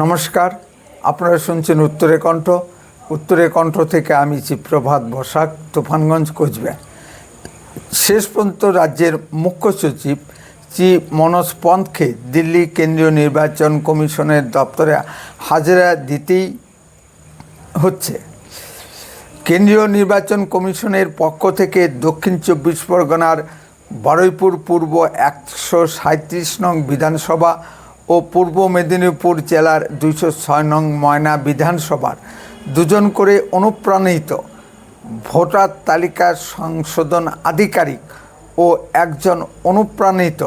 নমস্কার, আপনারা শুনছেন উত্তরে কণ্ঠ। উত্তরে কণ্ঠ থেকে আমি চিপ্রভাত বসাক, তুফানগঞ্জ, কোচবিহার। শেষ পর্যন্ত রাজ্যের মুখ্য সচিব চি মনোজ পন্থকে দিল্লি কেন্দ্রীয় নির্বাচন কমিশনের দপ্তরে হাজিরা দিতেই হচ্ছে। কেন্দ্রীয় নির্বাচন কমিশনের পক্ষ থেকে দক্ষিণ চব্বিশ পরগনার বারুইপুর পূর্ব একশো সাঁত্রিশ নং বিধানসভা ও পূর্ব মেদিনীপুর জেলার দুইশো ছয় নং ময়না বিধানসভার দুজন করে অনুপ্রাণিত ভোটার তালিকা সংশোধন আধিকারিক ও একজন অনুপ্রাণিত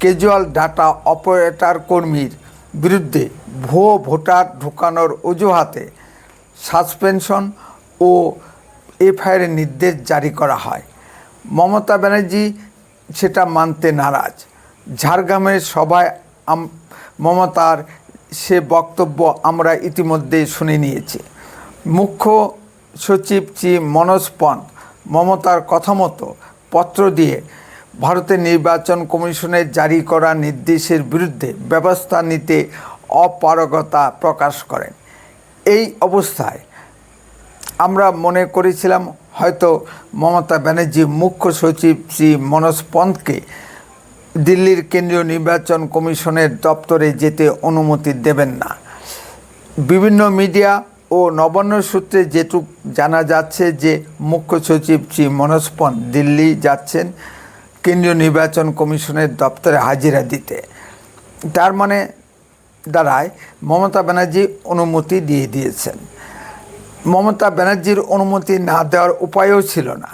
কেজুয়াল ডাটা অপারেটর কর্মীর বিরুদ্ধে ভুয়ো ভোটার ঢুকানোর অজুহাতে সাসপেনশন ও এফআইআরের নির্দেশ জারি করা হয়। মমতা ব্যানার্জি সেটা মানতে নারাজ। ঝাড়গ্রামের সভায় মমতার সে বক্তব্য আমরা ইতিমধ্যে শুনে নিয়েছি। মুখ্য সচিব চি মনোজ পন্থ মমতার কথা মতো পত্র দিয়ে ভারতের নির্বাচন কমিশনের জারি করা নির্দেশের বিরুদ্ধে ব্যবস্থা নিতে অপারগতা প্রকাশ করেন। এই অবস্থায় আমরা মনে করেছিলাম হয়তো মমতা ব্যানার্জি মুখ্য সচিব শ্রী মনোজ পন্থকে দিল্লির কেন্দ্রীয় নির্বাচন কমিশনের দপ্তরে যেতে অনুমতি দেবেন না। বিভিন্ন মিডিয়া ও নবান্ন সূত্রে যেটুক জানা যাচ্ছে যে মুখ্য সচিব শ্রী মনোজ পন্থ দিল্লি যাচ্ছেন কেন্দ্রীয় নির্বাচন কমিশনের দপ্তরে হাজিরা দিতে। তার মানে দ্বারায় মমতা ব্যানার্জি অনুমতি দিয়ে দিয়েছেন। মমতা ব্যানার্জির অনুমতি না দেওয়ার উপায়ও ছিল না।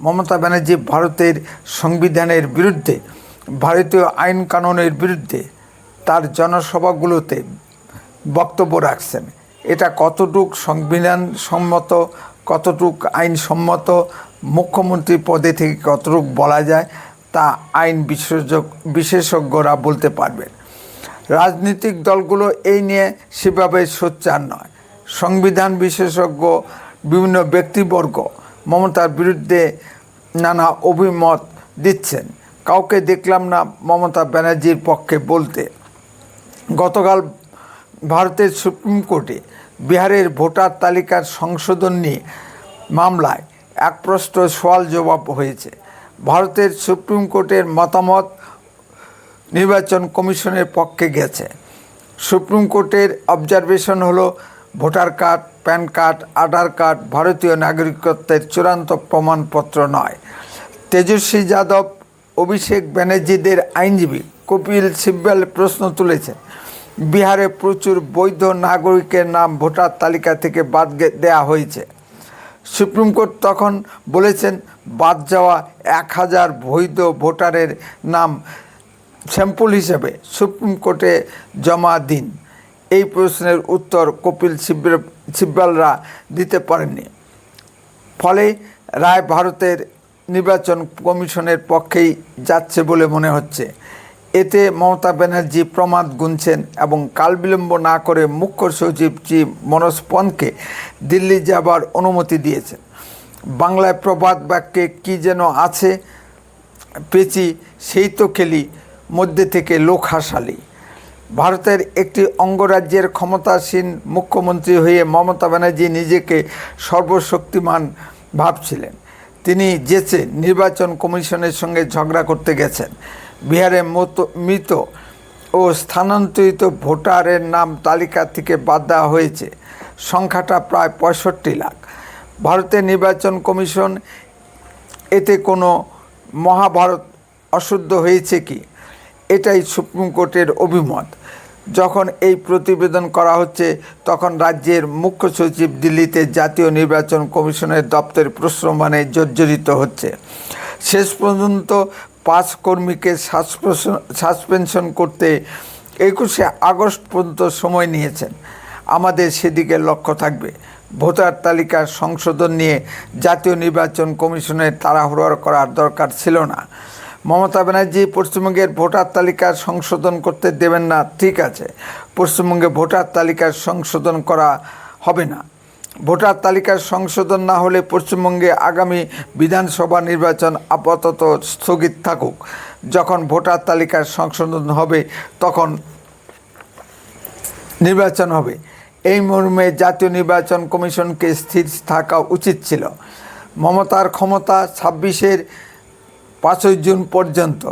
মমতা ব্যানার্জি ভারতের সংবিধানের বিরুদ্ধে ভারতীয় আইন কানুনের বিরুদ্ধে তার জনসভাগুলোতে বক্তব্য রাখছেন। এটা কতটুক সংবিধান সম্মত কতটুক আইনসম্মত, মুখ্যমন্ত্রী পদে থেকে কতটুক বলা যায়, তা আইন বিশেষজ্ঞ বিশেষজ্ঞরা বলতে পারবেন। রাজনৈতিক দলগুলো এই নিয়ে সেভাবে সোচ্চার নয়। সংবিধান বিশেষজ্ঞ, বিভিন্ন ব্যক্তিবর্গ মমতার বিরুদ্ধে নানা অভিমত দিচ্ছেন। কাউকে দেখলাম না মমতা ব্যানার্জির পক্ষে বলতে। গতকাল ভারতের সুপ্রিম কোর্টে বিহারের ভোটার তালিকার সংশোধন নিয়ে মামলায় এক প্রশ্ন সওয়াল জবাব হয়েছে। ভারতের সুপ্রিম কোর্টের মতামত নির্বাচন কমিশনের পক্ষে গেছে। সুপ্রিম কোর্টের অবজারভেশন হলো voter card, PAN card, Aadhaar card, ভারতীয় নাগরিকত্বের চূড়ান্ত প্রমাণপত্র নয়। তেজস্বী যাদব অভিষেক ব্যানার্জিদের আইনজীবী কপিল সিব্বাল প্রশ্ন তুলেছেন, বিহারে প্রচুর বৈধ নাগরিকের নাম ভোটার তালিকা থেকে বাদ দেয়া হয়েছে। সুপ্রিম কোর্ট তখন বলেছেন, বাদ যাওয়া এক হাজার বৈধ ভোটারের নাম স্যাম্পল হিসেবে সুপ্রিম কোর্টে জমা দিন। এই প্রশ্নের উত্তর কপিল সিব্বল সিব্বলরা দিতে পারেননি। ফলে রায় ভারতের নির্বাচন কমিশনের পক্ষেই যাচ্ছে বলে মনে হচ্ছে। এতে মমতা ব্যানার্জি প্রমাদ গুনছেন এবং কালবিলম্ব না করে মুখ্য সচিব চি মনোজ পন্থকে দিল্লি যাবার অনুমতি দিয়েছেন। বাংলায় প্রবাদ বাক্যে কী যেন আছে, পেঁচি সেই তো খেলি, মধ্যে থেকে লোক হাসালি। ভারতের একটি অঙ্গরাজ্যের ক্ষমতাসীন মুখ্যমন্ত্রী হয়ে মমতা ব্যানার্জি নিজেকে সর্বশক্তিমান ভাবছিলেন। তিনি যেচে নির্বাচন কমিশনের সঙ্গে ঝগড়া করতে গেছেন। বিহারে মতো মৃত ও স্থানান্তরিত ভোটারের নাম তালিকা থেকে বাদ দেওয়া হয়েছে। সংখ্যাটা প্রায় পঁয়ষট্টি লাখ। ভারতের নির্বাচন কমিশন এতে কোনো মহাভারত অশুদ্ধ হয়েছে কি? এটাই সুপ্রিম কোর্টের অভিমত। যখন এই প্রতিবেদন করা হচ্ছে, তখন রাজ্যের মুখ্য সচিব দিল্লিতে জাতীয় নির্বাচন কমিশনের দপ্তর প্রশ্রমানে জর্জরিত হচ্ছে। শেষ পর্যন্ত পাঁচ কর্মীকে সাসপেনশন করতে একুশে আগস্ট পর্যন্ত সময় নিয়েছেন। আমাদের সেদিকে লক্ষ্য থাকবে। ভোটার তালিকার সংশোধন নিয়ে জাতীয় নির্বাচন কমিশনের তাড়াহুড়ো করার দরকার ছিল না। মমতা ব্যানার্জি পশ্চিমবঙ্গের ভোটার তালিকার সংশোধন করতে দেবেন না, ঠিক আছে। পশ্চিমবঙ্গে ভোটার তালিকার সংশোধন করা হবে না। ভোটার তালিকার সংশোধন না হলে পশ্চিমবঙ্গে আগামী বিধানসভা নির্বাচন আপাতত স্থগিত থাকুক। যখন ভোটার তালিকার সংশোধন হবে, তখন নির্বাচন হবে। এই মর্মে জাতীয় নির্বাচন কমিশনকে স্থির থাকা উচিত ছিল। মমতার ক্ষমতা ছাব্বিশের পাঁচই জুন পর্যন্ত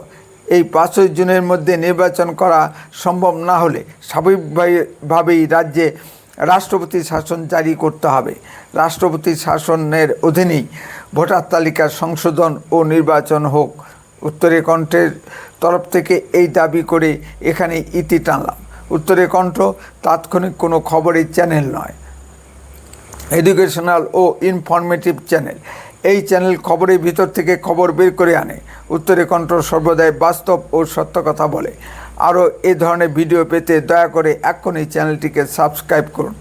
এই পাঁচই জুনের মধ্যে নির্বাচন করা সম্ভব না হলে স্বাভাবিকভাবেই রাজ্যে রাষ্ট্রপতি শাসন জারি করতে হবে। রাষ্ট্রপতি শাসনের অধীনেই ভোটার তালিকার সংশোধন ও নির্বাচন হোক। উত্তরে কণ্ঠের তরফ থেকে এই দাবি করে এখানে ইতি টানলাম। উত্তরে কণ্ঠ তাৎক্ষণিক কোনো খবরের চ্যানেল নয়। এডুকেশনাল ও ইনফরমেটিভ চ্যানেল এই চ্যানেল খবরের ভিতর থেকে খবর বের করে আনে। উত্তরে কণ্ঠ সর্বদাই বাস্তব ও সত্য কথা বলে। আরও এ ধরনের ভিডিও পেতে দয়া করে এক্ষুনি চ্যানেলটিকে সাবস্ক্রাইব করুন।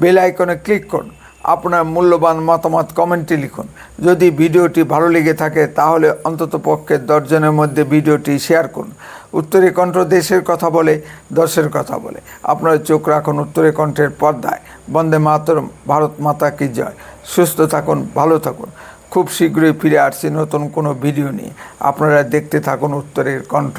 বেল আইকনে ক্লিক করুন। আপনার মূল্যবান মতামত কমেন্টে লিখুন। যদি ভিডিওটি ভালো লেগে থাকে, তাহলে অন্তত পক্ষে দশজনের মধ্যে ভিডিওটি শেয়ার করুন। উত্তরে কণ্ঠ দেশের কথা বলে, দশের কথা বলে। আপনার চোখ রাখুন উত্তরে কণ্ঠের পর্দায়। বন্দে মাতরম, ভারত মাতা কি জয়। সুস্থ থাকুন, ভালো থাকুন। খুব শীঘ্রই ফিরে আসছি নতুন কোনো ভিডিও নিয়ে। আপনারা দেখতে থাকুন উত্তরের কণ্ঠ।